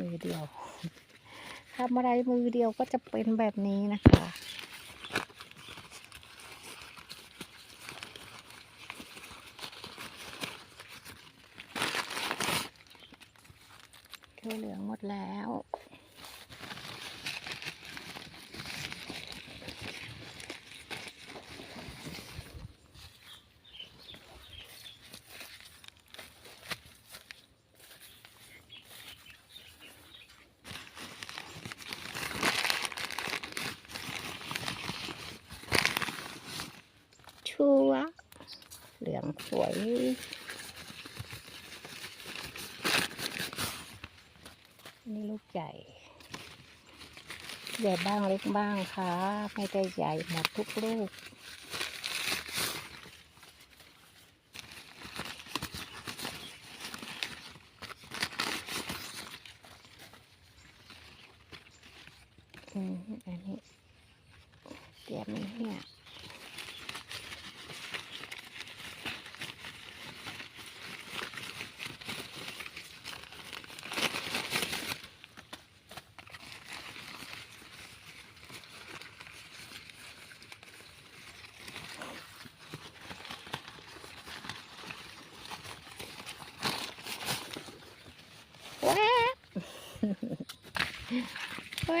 มือเดียวทำอะไรมือเดียวก็จะเป็นแบบนี้นะคะถั่วเหลืองหมดแล้ว ชัวร์เหลื องสวยนี่ลูกใหญ่ ใหญ่บ้างเล็กบ้างค่ะ ไม่ได้ใหญ่หมดทุกลูก อืมอันนี้เตรียมเนี่ย แวบแว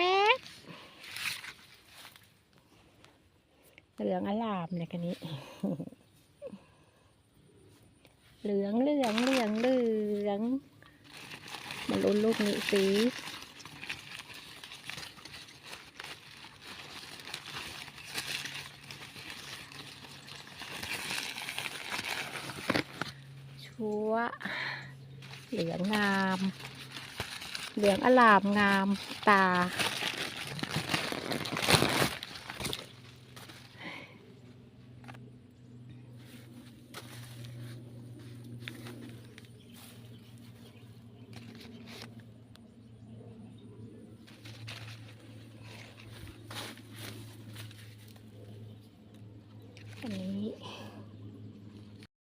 เหลืองอลามเลยคันนี้ เหลืองเหลืองเหลืองเหลืองมาลุ้นลูกนี้สิชัวเหลืองงาม เหลืองอลามงามตา อันนี้